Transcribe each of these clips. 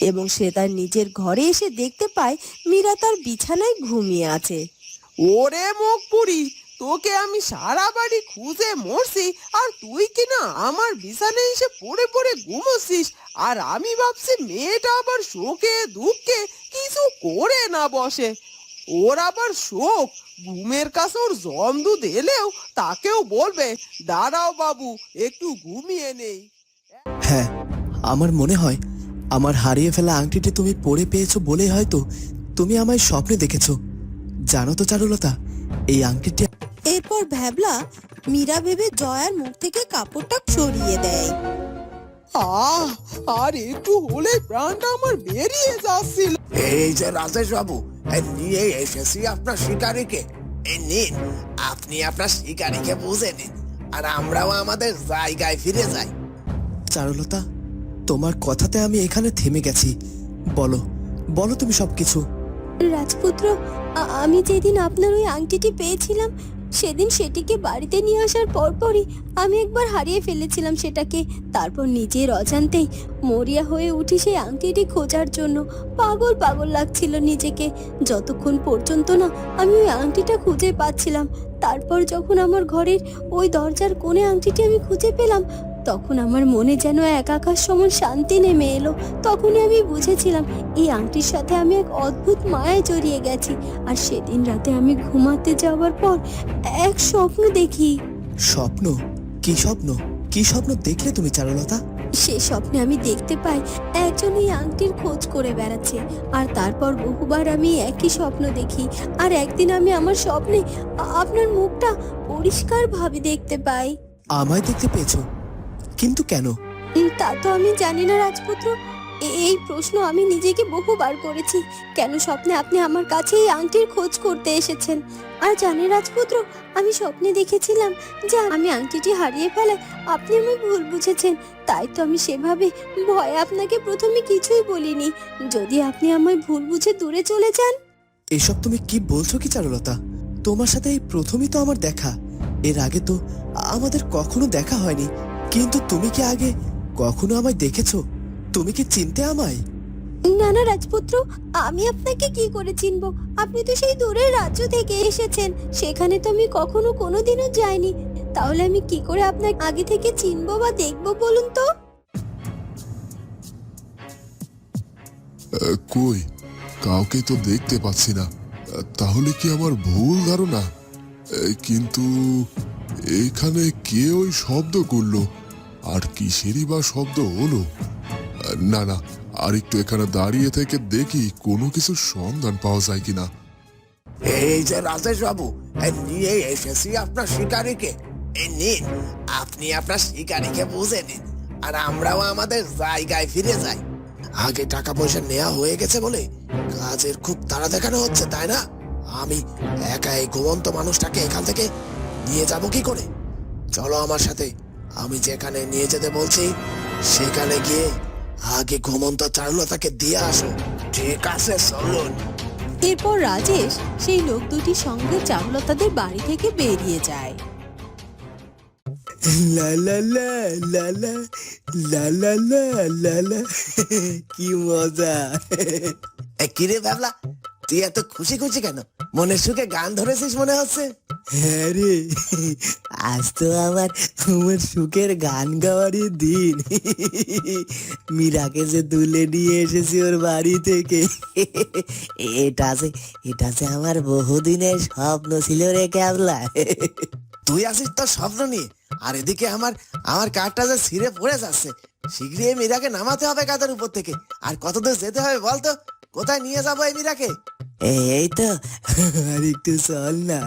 এবং সে তার নিজের ঘরে এসে দেখতে পায় মীরা তার বিছানায় ঘুমিয়ে আছে। ওরে মুখ পুরি তোকে আমি সারা বাড়ি খুঁজে মরছি আর তুই কিনা আমার বিছানায় এসে পড়ে পড়ে ঘুমোচ্ছিস আর আমি ভাবছি মেয়েটা আবার শোকে দুঃখে কিছু করে না বসে। ওর আবার শোক ঘুমের কাছে ওর জম দুধ এলেও তাকেও বলবে দাঁড়াও বাবু একটু ঘুমিয়ে নেই। হ্যাঁ আমার মনে হয় আমার হারিয়ে ফেলা আংটিটি তুমি পরে পেয়েছ বলে হয়তো তুমি আমায় স্বপ্নে দেখেছ। জানো তো চারুলতা এই আংটিটি এরপর ভ্যাবলা মীরা ভেবে জয়ার মুখ থেকে কাপড়টা সরিয়ে দেয়। আহ আর একটু হলে প্রাণটা আমার বেরিয়ে যাচ্ছিল। এই যে রাজেশ বাবু নিয়ে এসেছি আপনার শিকারীকে। নিন আপনি আপনার শিকারীকে বুঝে নিন আর আমরাও আমাদের জায়গায় ফিরে যাই। চারুলতা তোমার কথাতে আমি এখানে থেমে গেছি। বলো বলো তুমি সবকিছু। রাজপুত্র আমি যেদিন আপনার ওই আংটিটি পেয়েছিলাম, সেদিন সেটিকে বাড়িতে নিয়ে আসার পরপরই আমি একবার হারিয়ে ফেলেছিলাম সেটাকে। তারপর নিজের অজান্তেই মরিয়া হয়ে উঠি সেই আংটিটি খোঁজার জন্য। পাগল পাগল লাগছিল নিজেকে। যতক্ষণ পর্যন্ত না আমি ওই আংটিটা খুঁজে পাচ্ছিলাম, তারপর যখন আমার ঘরের ওই দরজার কোণে আংটিটি আমি খুঁজে পেলাম তখন আমার মনে যেন এক আকাশ সমান শান্তি নেমে এলো। তখনই আমি বুঝেছিলাম এই আংটির সাথে আমি এক অদ্ভুত মায়ায় জড়িয়ে গেছি। আর সেদিন রাতে আমি ঘুমাতে যাওয়ার পর এক স্বপ্ন দেখি। স্বপ্ন? কি স্বপ্ন? কি স্বপ্ন দেখলে তুমি চারুলতা? সে স্বপ্নে আমি দেখতে পাই একজন এই আংটির খোঁজ করে বেড়াচ্ছে। আর তারপর বহুবার আমি একই স্বপ্ন দেখি। আর একদিন আমি আমার স্বপ্নে আপনার মুখটা পরিষ্কারভাবে দেখতে পাই। আমায় দেখতে পেয়েছ? কিন্তু কেন? তা তো আমি জানি না রাজপুত্র। এই প্রশ্ন আমি নিজেকে বহুবার করেছি। কেন স্বপ্নে আপনি আমার কাছে এই আংটির খোঁজ করতে এসেছেন? আর জানি রাজপুত্র আমি স্বপ্নে দেখেছিলাম যে আমি আংটিটি হারিয়ে ফেলায় আপনি আমায় ভুল বুঝেছেন। তাই তো আমি সেভাবে ভয়ে আপনাকে প্রথমে কিছুই বলিনি। যদি আপনি আমায় ভুল বুঝে দূরে চলে যান। এসব তুমি কি বলছো কি চারুলতা? তোমার সাথে এই প্রথমই তো আমার দেখা। এর আগে তো আমাদের কখনো দেখা হয়নি। কিন্তু তুমি কি আগে কখনো আমায় দেখেছ? তুমি কি চিনতে আমায়? না না রাজপুত্র আমি আপনাকে কি করে চিনব? আপনি তো সেই দূরের রাজ্য থেকে এসেছেন সেখানে তো আমি কখনো কোনোদিনও যাইনি। তাহলে আমি কি করে আপনাকে আগে থেকে চিনবো বা দেখব বলুন তো? আহ, কই? কাউকে তো দেখতে পাচ্ছি না। আহ, তাহলে কি আমার ভুল ধারণা? আহ, কিন্তু এখানে কে ওই শব্দ করল? আর কিসেরই বা শব্দ হলো? না না আর একটু এখানে দাঁড়িয়ে থেকে দেখি কোনো কিছু সন্ধান পাওয়া যায় কিনা। এই যে রাজেশ বাবু নিয়ে এসেছি আপনার শিকারীকে। নিন, আপনি আপনার শিকারীকে বুঝে নিন, আর আমরাও আমাদের জায়গায় ফিরে যাই। আগে টাকা পয়সা নেওয়া হয়ে গেছে বলে কাজের খুব তাড়া দেখানো হচ্ছে, তাই না? আমি একা এই ঘুমন্ত মানুষটাকে এখান থেকে নিয়ে যাব কি করে চলো আমার সাথে আমি যেখানে নিয়ে যেতে বলছি সেখানে গিয়ে আগে ঘুমন্ত চারুলতাকে দিয়ে আসো ঠিক আছে চলুন এরপর রাজেশ সেই লোক দুটির সঙ্গে চারুলতাদের বাড়ি থেকে বেরিয়ে যায় লা লা লা লা লা লা লা লা লা লা কি মজা কিরে ভাবলা তুই এত খুশি খুশি কেন? মনের সুখে গান ধরেছিস মনে হচ্ছে? হ্যাঁ রে আজ তো আমার আমার সুখের গান গাওয়ারই দিন। মীরাকে যে তুলে নিয়ে এসেছি ওর বাড়ি থেকে। এটা যে এটা যে আমার বহুদিনের স্বপ্ন ছিল রে ক্যাবলা। তুই আসিস তোর স্বপ্ন নিয়ে। আর এদিকে আমার আমার কাঠটা যে ছিঁড়ে পড়ে যাচ্ছে। শীঘ্রই মীরাকে নামাতে হবে কাদের উপর থেকে। আর কতদূর যেতে হবে বলতো? কোথায় নিয়ে যাব এই মীরাকে? এই তো। আর একটু চল না।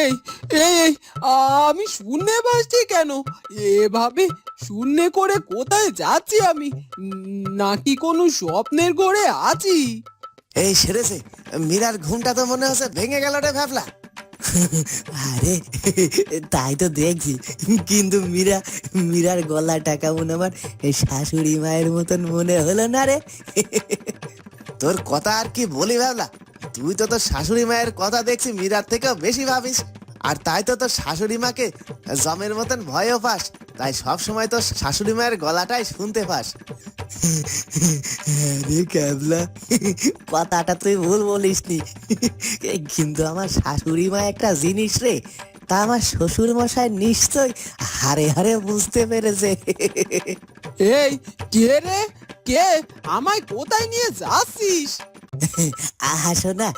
এই এই আমি শূন্যে ভাসছি কেন? এভাবে শূন্যে করে কোথায় যাচ্ছি আমি? নাকি কোনো স্বপ্নের ঘরে আছি? এই সেরেছে। মীরার ঘুমটা তো মনে হচ্ছে ভেঙে গেল রে ভাবলা। আরে তাই তো দেখছি। কিন্তু মীরা মীরার গলাটা কেমন আমার শাশুড়ি মায়ের মতন মনে হলো না রে। তোর কথা আর কি বলি ভাবলা তুই তো তোর শাশুড়ি মায়ের কথা দেখছি মীরার থেকেও বেশি ভাবিস। আর তাই তো তোর শাশুড়ি মাকে জমের মতন ভয়ও পাস। তাই সব সময় তো শাশুড়ি মায়ের গলাটাই শুনতে পাস। কথাটা তুই ভুল বলিসনি। কিন্তু আমার শাশুড়ি মা একটা জিনিস রে তা আমার শ্বশুর মশাই নিশ্চয় হারে হারে বুঝতে পেরেছে। এই কে রে? কে? আমায় কোথায় নিয়ে যাচ্ছিস? আহা শোনা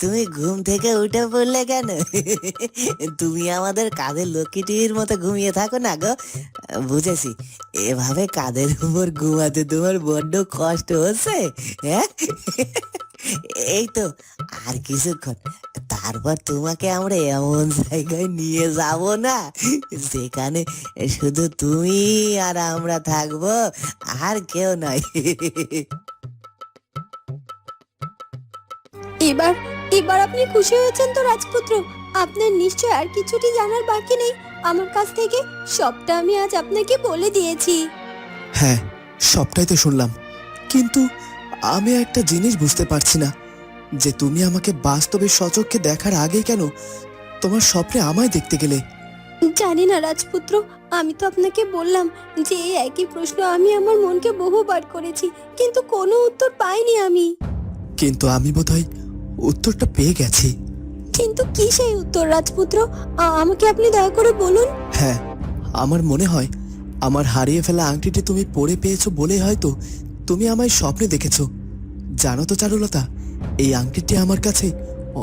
তুমি ঘুম থেকে উঠে পড়লে কেন? তুমি আমাদের কাঁধের লক্ষ্মীটির মতো ঘুমিয়ে থাকো না গো। বুঝেছি এভাবে কাঁধের উপর ঘুমাতে তোমার বড্ড কষ্ট হচ্ছে হ্যাঁ? এই তো আর কিছুক্ষণ। তারপর তোমাকে আমরা এমন জায়গায় নিয়ে যাব না যেখানে শুধু তুমি আর আমরা থাকব আর কেউ নয়। এবার এবার আপনি খুশি হয়েছেন তো রাজপুত্র? আপনার নিশ্চয় আর কিছুটি জানার বাকি নেই। আমার কাছ থেকে সবটা আমি আজ আপনাকে বলে দিয়েছি। হ্যাঁ সবটাই তো শুনলাম। কিন্তু আমি একটা জিনিস বুঝতে পারছি না যে তুমি আমাকে বাস্তবে সচক্ষে দেখার আগে কেন তোমার স্বপ্নে আমায় দেখতে গেলে? জানি না রাজপুত্র আমি তো আপনাকে বললাম যে এই একই প্রশ্ন আমি আমার মনকে বহুবার করেছি কিন্তু কোনো উত্তর পাইনি আমি। কিন্তু আমি বোধহয় উত্তরটা পেয়ে গেছি। কিন্তু কি সেই উত্তর রাজপুত্র? আ- আমাকে আপনি দয়া করে বলুন। হ্যাঁ আমার মনে হয় আমার হারিয়ে ফেলা আংটিটি তুমি পরে পেয়েছ বলে হয়তো তুমি আমায় স্বপ্নে দেখেছ। জানো তো চারুলতা, এই আংটিটি আমার কাছে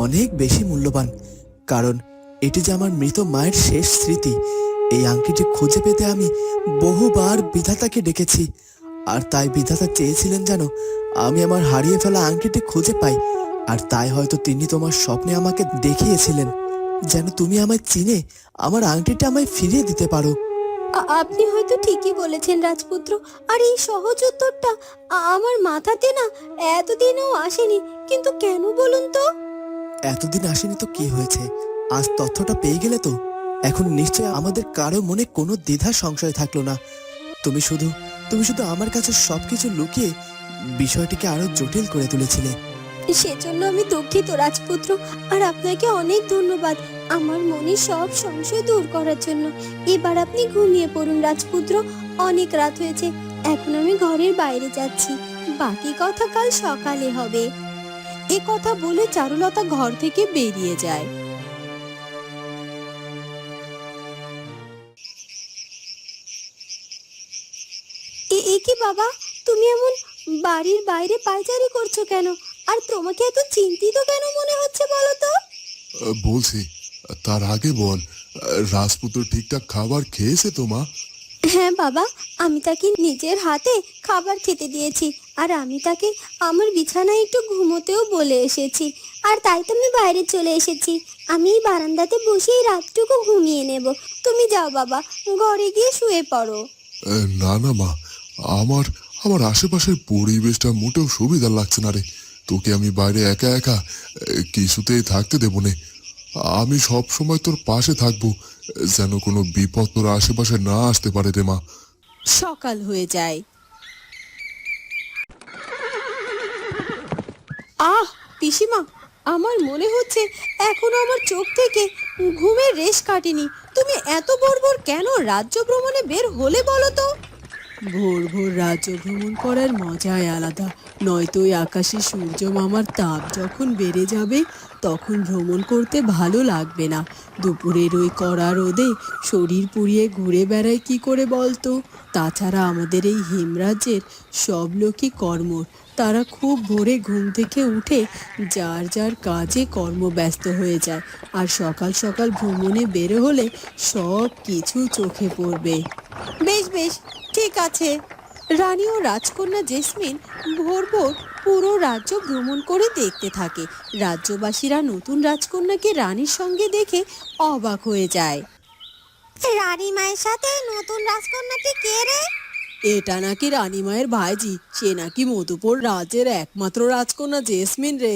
অনেক বেশি মূল্যবান, কারণ এটি যে আমার মৃত মায়ের শেষ স্মৃতি, এই আংটিটি খুঁজে পেতে আমি বহুবার বিধাতাকে ডেকেছি। আর তাই বিধাতা চেয়েছিলেন যেন আমি আমার হারিয়ে ফেলা আংটিটি খুঁজে পাই, আর তাই হয়তো তিনি তোমার স্বপ্নে আমাকে দেখিয়েছিলেন। যেন তুমি আমায় চিনে, আমার আংটিটা আমায় ফিরিয়ে দিতে পারো। আপনি হয়তো ঠিকই বলেছেন রাজপুত্র। আর এই সহজ উত্তরটা আমার মাথাতে না এতদিনও আসেনি। কিন্তু কেন বলুন তো? এতদিন আসেনি তো কি হয়েছে? আজ তথ্যটা পেয়ে গেলে তো? এখন নিশ্চয় আমাদের কারও মনে কোনো দ্বিধা সংশয় থাকল না। তুমি শুধু তুমি শুধু আমার কাছে সবকিছু লুকিয়ে বিষয়টিকে আরও জটিল করে তুলেছিলে। সেজন্য আমি দুঃখিত রাজপুত্র। আর আপনাকে অনেক ধন্যবাদ। আমার মনে সব সংশয় দূর করার জন্য। এবার আপনি ঘুমিয়ে পড়ুন, রাজপুত্র। অনেক রাত হয়েছে, এখন আমি ঘরের বাইরে যাচ্ছি। বাকি কথা কাল সকালে হবে। এ কথা বলে চারুলতা ঘর থেকে বেরিয়ে যায়। এ- কি বাবা? তুমি এমন বাড়ির বাইরে পায়চারি করছ কেন? আর তোমাকে এত চিন্তিত কেন মনে হচ্ছে বলো তো? বলছি তার আগে বল রাজপুত্র ঠিকঠাক খাবার খেয়েছে তো মা? হ্যাঁ বাবা আমি তাকে নিজের হাতে খাবার খেতে দিয়েছি আর আমি তাকে আমার বিছানায় একটু ঘুমোতেও বলে এসেছি আর তাই তো আমি বাইরে চলে এসেছি। আমি এই বারান্দাতে বসেই রাতটুকু ঘুমিয়ে নেব। তুমি যাও বাবা ঘরে গিয়ে শুয়ে পড়ো। না না মা আমার আমার আশেপাশের পরিবেশটা মোটেও সুবিধা লাগছে না রে। তোকে আমি বাইরে একা একা কিছুতেই থাকতে দেবো নে। আমি সব সময় তোর পাশে থাকব, যেন কোনো বিপদ তোর আশেপাশে না আসতে পারে রে মা। সকাল হয়ে যায়। আহ, পিসিমা, আমার মনে হচ্ছে এখনও আমার চোখ থেকে ঘুমের রেশ কাটেনি। তুমি এত বড় কেন রাজ্য ভ্রমণে বের হলে বলো তো? ভোর ভোর রাজ্য ভ্রমণ করার মজাই আলাদা। নয়তো আকাশে সূর্য মামার তাপ যখন বেড়ে যাবে, তখন ভ্রমণ করতে ভালো লাগবে না। দুপুরের ওই কড়া রোদে শরীর পুড়িয়ে ঘুরে বেড়ায় কি করে বলতো? তাছাড়া আমাদের এই হিমরাজ্যের সব লোকই কর্মর। তারা খুব ভোরে ঘুম থেকে উঠে যার যার কাজে কর্মব্যস্ত হয়ে যায়। আর সকাল সকাল ভ্রমণে বেরো হলে সব কিছু চোখে পড়বে। বেশ বেশ ঠিক আছে। রানী ও রাজকন্যা জেসমিন ভোর ভোর পুরো রাজ্য ভ্রমণ করে দেখতে থাকে। রাজ্যবাসীরা নতুন রাজকন্যাকে রানীর সঙ্গে দেখে অবাক হয়ে যায়। রানী মায়ের সাথে নতুন রাজকন্যাটি কে রে? এটা নাকি রানীমায়ের ভাইজি সে নাকি মধুপুর রাজ্যের একমাত্র রাজকন্যা জেসমিন রে।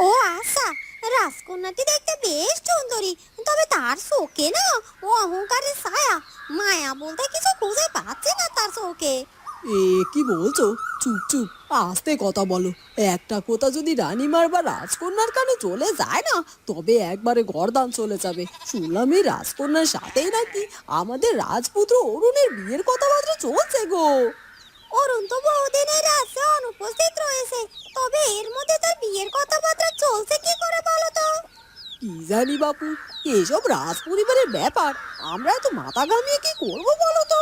ও আশা রাজকন্যাটি দেখতে বেশ সুন্দরী তবে তার চোখে না ও অহংকারের ছায়া। মায়া বলতে কিছু চোখে এ কি বলছো? চুপ চুপ আস্তে কথা বলো। একটা কথা যদি রানীমার বা রাজকন্যার কানে চলে যায় না তবে একবারে গরদান চলে যাবে। শুনলাম এই রাজকন্যার সাথেই নাকি আমাদের রাজপুত্র অরুণের বিয়ের কথাবার্তা চলছে গো। অরুণ তো বহুদিনের রাজ্যে অনুপস্থিত রয়েছে। তবে এর মধ্যে তার বিয়ের কথাবার্তা চলছে কি করে বলো তো? কি জানি বাপু এসব রাজ পরিবারের ব্যাপার। আমরা এত মাথা ঘামিয়ে কি করব বলো তো?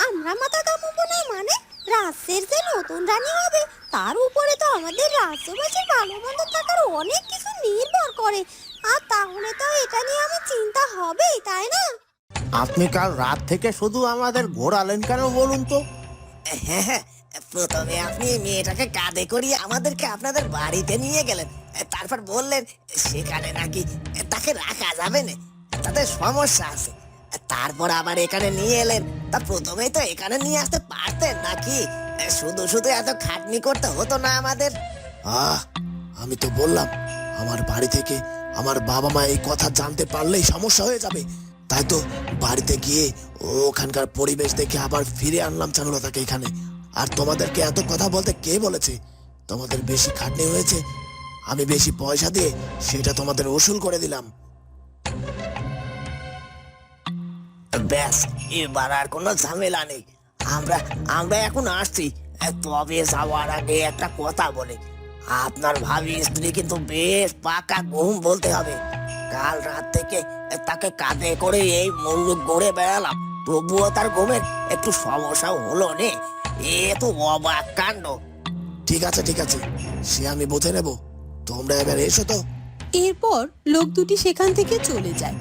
আমরা মাথা কামাবো না মানে রাজ্যের যে নতুন রানী হবে তার উপরে তো আমাদের রাজ্যবাসীর ভালো মন্দ থাকার অনেক কিছু নির্ভর করে। আর তাহলে তো এটা নিয়ে আমার চিন্তা হবেই তাই না? আপনি কাল রাত থেকে শুধু আমাদের ঘোরালেন কেন বলুন তো? হ্যাঁ হ্যাঁ প্রথমে আপনি মেয়েটাকে কাঁধে করিয়ে আমাদেরকে আপনাদের বাড়িতে নিয়ে গেলেন। তারপর বললেন সেখানে নাকি তাকে রাখা যাবে না তাদের সমস্যা আছে। তারপর আবার এখানে নিয়ে এলেন। তা প্রথমেই তো এখানে নিয়ে আসতে পারতেন নাকি? শুধু শুধু এত খাটনি করতে হতো না আমাদের। আহ, আমি তো বললাম, আমার বাড়ি থেকে আমার বাবা মা এই কথা জানতে পারলেই সমস্যা হয়ে যাবে। তাই তো বাড়িতে গিয়ে ওখানকার পরিবেশ দেখে আবার ফিরে আনলাম চারুলতাকে এখানে। আর তোমাদেরকে এত কথা বলতে কে বলেছে? তোমাদের বেশি খাটনি হয়েছে, আমি বেশি পয়সা দিয়ে সেটা তোমাদের ওসুল করে দিলাম। ব্যাস এবার আর কোনো ঝামেলা নেই। আমরা আমরা এখন আসছি। তবে যাওয়ার আগে একটা কথা বলি। আপনার ভাবি স্ত্রী কিন্তু বেশ পাকা ঘুম বলতে হবে। কাল রাত থেকে তাকে কাঁধে করে এই মুল্লুক গড়ে বেড়ালাম। তবুও তার ঘুমের একটু সমস্যা হলো নে। এ তো অবাক কাণ্ড। ঠিক আছে ঠিক আছে। সে আমি বুঝে নেব। তোমরা এবার এসো তো। এরপর লোক দুটি সেখান থেকে চলে যায়।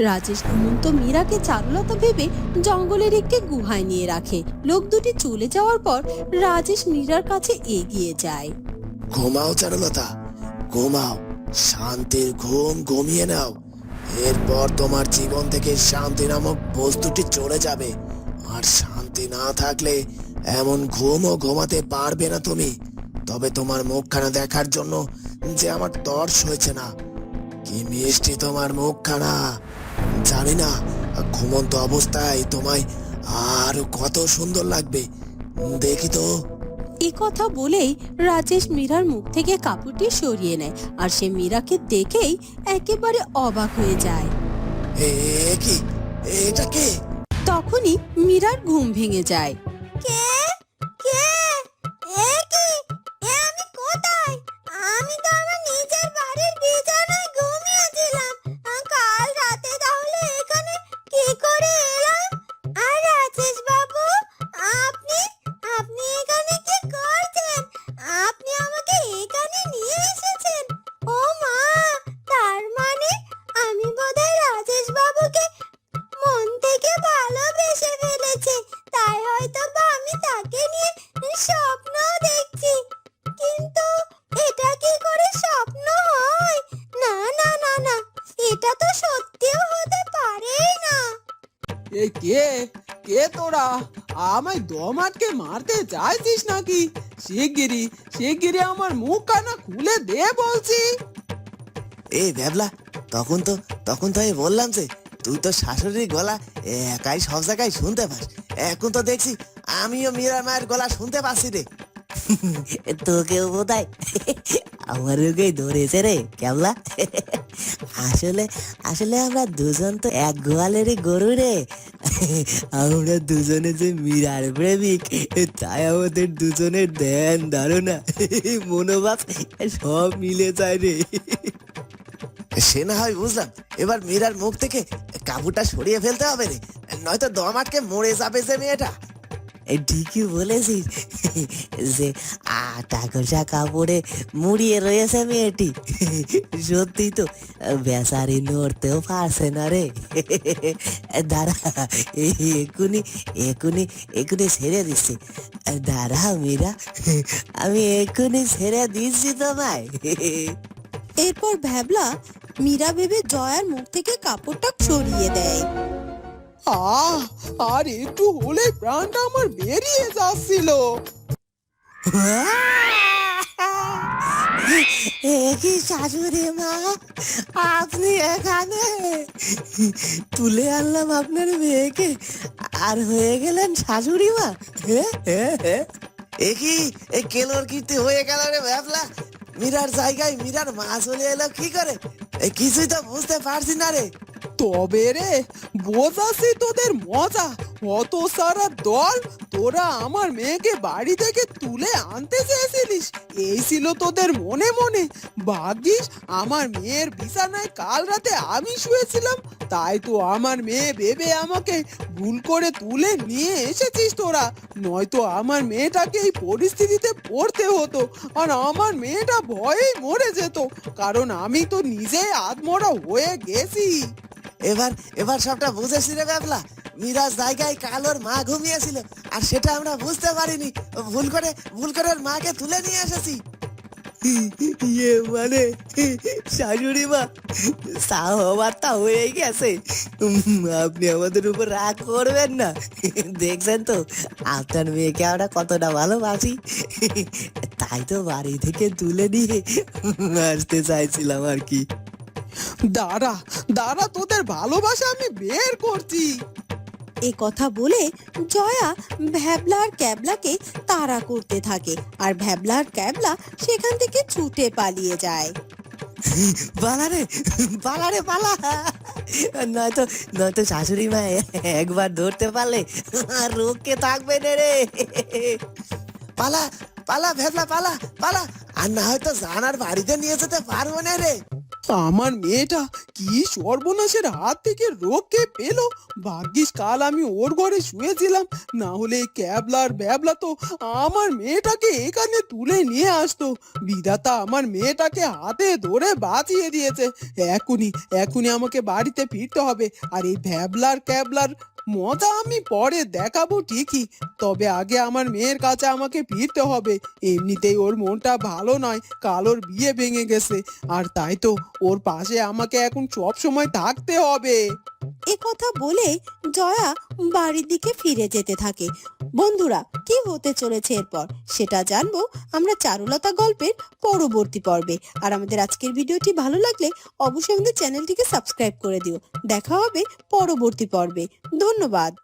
রাজেশ হেমন্ত মীরাকে চারুলতা ভেবে জঙ্গলের একটি গুহায় নিয়ে রাখে। লোক দুটি চলে যাওয়ার পর রাজেশ মীরার কাছে এগিয়ে যায়। ঘুমাও চারুলতা, ঘুমাও। শান্তির ঘুম ঘুমিয়ে নাও। এরপর তোমার জীবন থেকে শান্তি নামক বস্তুটি চলে যাবে। আর শান্তি না থাকলে এমন ঘুমও ঘুমাতে পারবে না তুমি। তবে তোমার মুখখানা দেখার জন্য যে আমার তর্স হয়েছে না। কি মিষ্টি তোমার মুখখানা। জানি না ঘুমন্ত অবস্থায় তোমায় আর কত সুন্দর লাগবে। দেখি তো। এ কথা বলেই রাজেশ মীরার মুখ থেকে কাপড়টি সরিয়ে নেয় আর সে মীরাকে দেখেই একেবারে অবাক হয়ে যায়। এ এ কি? এটা কে? তখনই মীরার ঘুম ভেঙে যায়। কে তোরা? আমায় দম আটকে মারতে চাইছিস নাকি? শিগগিরি শিগগিরি আমার মুখ কানা খুলে দে বলছি। এই ভ্যাবলা তখন তো তখন তো আমি বললাম যে তুই তো শাশুড়ির গলা একাই সব জায়গায় শুনতে পাস। এখন তো দেখছি আমিও মীরা মায়ের গলা শুনতে পাচ্ছি রে। তোকেও বোধহয় আমার রোগেই ধরেছে রে কেমলা আসলে আসলে আমরা দুজন তো এক গোয়ালেরই গরু রে। আমরা দুজনে যে মীরার প্রেমিক তাই আমাদের দুজনের ধ্যান ধারণা। মনোভাব সব মিলে যায় রে। সে না হয় বুঝলাম, এবার মীরার মুখ থেকে কাবুটা সরিয়ে ফেলতে হবে রে। নয়তো দম আটকে মরে যাবে যে মেয়েটা। ঠিকই বলেছিস। যে আটা কষা কাপড়ে মুড়িয়ে রয়েছে মেয়েটি। সত্যি তো, বেচারি নড়তেও পারছে না রে। দাঁড়া এক্ষুনি এক্ষুনি এক্ষুনি ছেড়ে দিচ্ছি। দাঁড়া মীরা, আমি এক্ষুনি ছেড়ে দিচ্ছি তোমায়। এরপর ভ্যাবলা মীরা ভেবে জয়ার মুখ থেকে কাপড়টা সরিয়ে দেয়। আহ আর একটু হলে প্রাণটা আমার বেরিয়ে যাচ্ছিল। কি শাশুড়ি মা আপনি এখানে? তুলে আনলাম আপনার মেয়েকে। আর হয়ে গেলেন শাশুড়ি মা একই এই কেলোর কীর্তি হয়ে গেল রে ভাবলা মীরার জায়গায় মীরার মা চলে এলো কি করে? এই কিছুই তো বুঝতে পারছি না রে। তবে রে বোঝাছি তোদের মজা। অত সারা দল তোরা আমার মেয়েকে বাড়ি থেকে তুলে আনতে চেয়েছিলিস। এই ছিল তোদের মনে মনে। ভাগ্যিস, আমার মেয়ের বিছানায় কাল রাতে আমি শুয়েছিলাম। তাই তো আমার মেয়ে ভেবে আমাকে ভুল করে তুলে নিয়ে এসেছিস তোরা। নয়তো আমার মেয়েটাকে এই পরিস্থিতিতে পড়তে হতো। আর আমার মেয়েটা ভয়েই মরে যেত। কারণ আমি তো নিজেই আত্মরা হয়ে গেছি। এবার এবার সবটা বুঝেছি রে ব্যাবলা মিরাজ জায়গায় কালোর মা ঘুমিয়েছিল, আর সেটা আমরা বুঝতে পারিনি। ভুল করে ভুল করে মাকে তুলে নিয়ে এসেছি। ইয়ে মানে শাশুড়ি মা তা হয়ে গেছে। আপনি আমাদের উপর রাগ করবেন না। দেখছেন তো, আপনার মেয়েকে আমরা কতটা ভালোবাসি। তাই তো বাড়ি থেকে তুলে নিয়ে আসতে চাইছিলাম আর কি। দাঁড়া দাঁড়া তোদের ভালোবাসা আমি বের করছি। এ কথা বলে জয়া ভ্যাবলার ক্যাবলাকে তাড়া করতে থাকে আর ভ্যাবলার ক্যাবলা সেখান থেকে ছুটে পালিয়ে যায়। পালা রে পালা রে পালা নয়তো নয়তো শাশুড়ি মা একবার ধরতে পারলে আর রোগকে থাকবে না রে। পালা পালা ভেবলা পালা পালা। আর না হয়তো জানার বাড়িতে নিয়ে যেতে পারব না রে। আমার মেয়েটা কি সর্বনাশের হাত থেকে রক্ষে পেল? ভাগ্যিস কাল আমি ওর ঘরে শুয়েছিলাম, না হলে ক্যাবলার ব্যাবলা তো আমার মেয়েটাকে এখানে তুলে নিয়ে আসতো। বিধাতা আমার মেয়েটাকে হাতে ধরে বাঁচিয়ে দিয়েছে। এখনই এখনই আমাকে বাড়িতে ফিরতে হবে। আর এই ভ্যাবলার ক্যাবলার মজা আমি পরে দেখাবো ঠিকই, তবে আগে আমার মেয়ের কাছে আমাকে ফিরতে হবে। এমনিতেই ওর মনটা ভালো নয় কালোর বিয়ে ভেঙে গেছে, আর তাই তো ওর পাশে আমাকে এখন সব সময় থাকতে হবে। এ কথা বলে জয়া বাড়ির দিকে ফিরে যেতে থাকে। বন্ধুরা, কি হতে চলেছে এরপর? সেটা জানব আমরা চারুলতা গল্পের পরবর্তী পর্বে। আর আমাদের আজকের ভিডিওটি ভালো লাগলে অবশ্যই আমাদের চ্যানেলটিকে সাবস্ক্রাইব করে দিও। দেখা হবে পরবর্তী পর্বে। ধন্যবাদ।